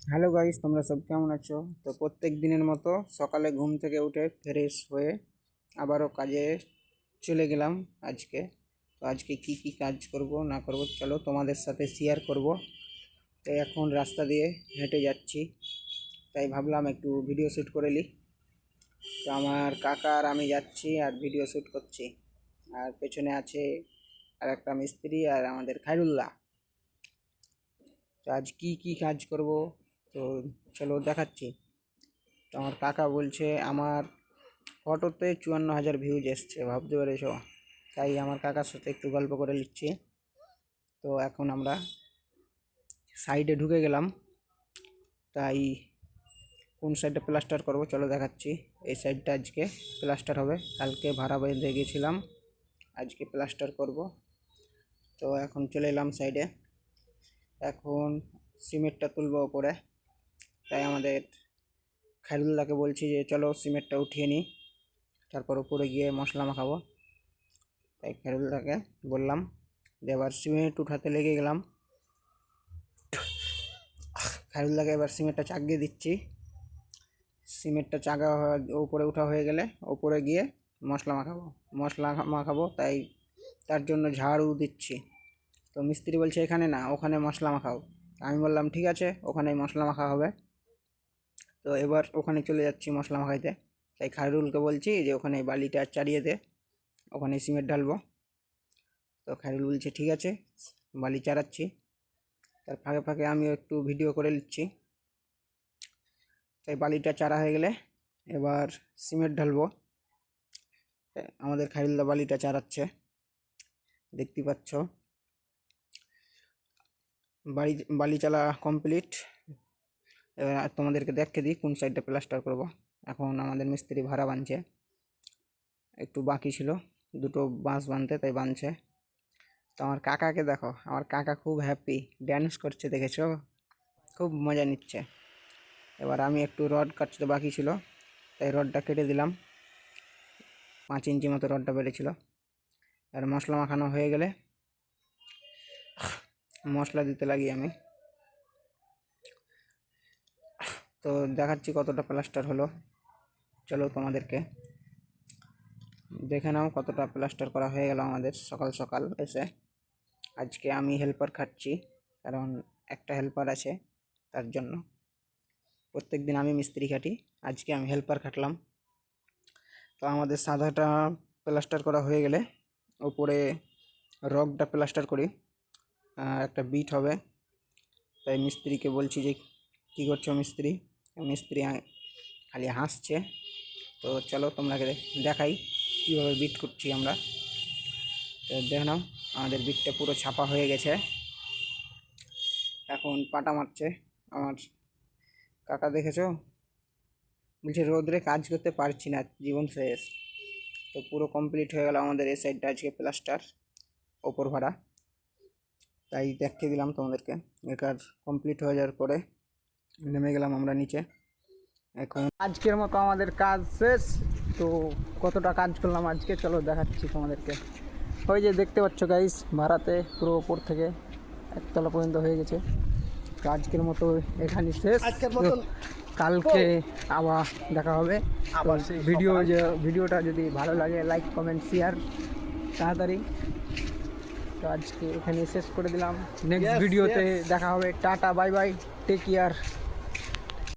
Hello guys, তোমরা সব কেমন আছো? তো প্রত্যেক দিনের মতো সকালে ঘুম থেকে উঠে ফ্রেশ হয়ে আবারও কাজে চলে গেলাম আজকে। তো আজকে কি কি কাজ করব, না করব, চলো তোমাদের সাথে শেয়ার করব। তো এখন রাস্তা দিয়ে হেঁটে যাচ্ছি। তাই ভাবলাম একটু ভিডিও শ্যুট করে নিই তো আমার কাকা আর আমি যাচ্ছি আর ভিডিও শ্যুট করছি। আর পেছনে আছে আর একটা মিস্ত্রি আর আমাদের খাইরুল্লাহ তো আজ কি কি কাজ করব তো চলো দেখাচ্ছি। তো আমার কাকা বলছে, আমার ফটোতে চুয়ান্ন হাজার ভিউজ এসছে। ভাবতে পেরেছ? তাই আমার কাকার সাথে একটু গল্প করে নিচ্ছি। তো এখন আমরা সাইডে ঢুকে গেলাম। তাই কোন সাইডটা প্লাস্টার করব? চলো দেখাচ্ছি। এই সাইডটা আজকে প্লাস্টার হবে। কালকে ভাড়া বেঁধে গেছিলাম। আজকে প্লাস্টার করব। তো এখন চলে এলাম সাইডে এখন সিমেন্টটা তুলবো ওপরে তাই আমাদের খাইরুল্লাহকে বলছি যে, চলো সিমেন্টটা উঠিয়ে নিই। তারপর উপরে গিয়ে মশলা মাখাবো। তাই খাইরুল্লাহকে বললাম যে এবার সিমেন্ট উঠাতে লেগে গেলাম। খাইরুল্লাহকে এবার সিমেন্টটা চাগিয়ে দিচ্ছি। সিমেন্টটা চাগা উপরে উঠা হয়ে গেলে উপরে গিয়ে মশলা মাখাবো। মশলা মাখাবো, তাই তার জন্য ঝাড়ু দিচ্ছি। তো মিস্ত্রি বলছে, এখানে না, ওখানে মশলা মাখাও। আমি বললাম, ঠিক আছে, ওখানেই মশলা মাখা হবে। তো এবার ওখানে চলে যাচ্ছি মশলা মাখাইতে। তাই খায়রুলকে বলছি যে, ওখানে বালিটা চারিয়ে দে, ওখানে সিমেন্ট ঢালবো। তো খায়রুল বলছে, ঠিক আছে, বালি চারাচ্ছি তার ফাঁকে ফাঁকে আমিও একটু ভিডিও করে নিচ্ছি। তাই বালিটা চারা হয়ে গেলে এবার সিমেন্ট ঢালবো। আমাদের খায়রুলদা বালিটা চারাচ্ছে দেখতে পাচ্ছ? বাড়ি, বালি চালা কমপ্লিট। এবার তোমাদেরকে দেখে দিই কোন সাইডটা প্লাস্টার করব। এখন আমাদের মিস্ত্রি ভাড়া বানছে। একটু বাকি ছিল, দুটো বাঁশ বানতে তাই বানছে। তো আমার কাকাকে দেখো, আমার কাকা খুব হ্যাপি ড্যান্স করছে দেখেছ? খুব মজা নিচ্ছে। এবার আমি একটু রড কাটতে বাকি ছিল, তাই রডটা কেটে দিলাম। পাঁচ ইঞ্চি মতো রডটা বেড়েছিল। আর মশলা মাখানো হয়ে গেলে মশলা দিতে লাগি আমি। তো দেখাচ্ছি কতটা প্লাস্টার হলো। চলো তোমাদেরকে দেখে নাও কতটা প্লাস্টার করা হয়ে গেল আমাদের সকাল সকাল এসে। আজকে আমি হেল্পার খাটছি কারণ একটা হেল্পার আছে তার জন্য। প্রত্যেক দিন আমি মিস্ত্রি খাটি, আজকে আমি হেল্পার খাটলাম। তো আমাদের সাদাটা প্লাস্টার করা হয়ে গেলে ওপরে রগটা প্লাস্টার করি একটা বিট হবে। তাই মিস্ত্রিকে বলছি যে, কী করছ মিস্ত্রি? মিস্ত্রি খালি হাসছে। তো চলো তোমাকে দেখাই কীভাবে বিট করছি আমরা। তো দেখে নাও, আমাদের বিটটা পুরো ছাপা হয়ে গেছে। এখন পাটা মারছে। আমার কাকা দেখেছ? বলছে, রোদ্রে কাজ করতে পারছি না, জীবন শেষ। তো পুরো কমপ্লিট হয়ে গেল আমাদের এই সাইডটা আজকে প্লাস্টার ওপর ভাড়া। তাই দেখতে দিলাম তোমাদেরকে। একার কমপ্লিট হয়ে যাওয়ার পরে নেমে গেলাম আমরা নিচে। এখন আজকের মতো আমাদের কাজ শেষ। তো কতটা কাজ করলাম আজকে? চলো দেখাচ্ছি তোমাদেরকে। ওই যে দেখতে পাচ্ছ গাইস ভাড়াতে পুরো ওপর থেকে একতলা পর্যন্ত হয়ে গেছে। আজকের মতো এখানে শেষ। কালকে আবার দেখা হবে। আবার সেই ভিডিও যে ভিডিওটা যদি ভালো লাগে লাইক কমেন্ট শেয়ার তাড়াতাড়ি। তো আজকে এখানে শেষ করে দিলাম। নেক্সট ভিডিওতে দেখা হবে। Tata bye bye take care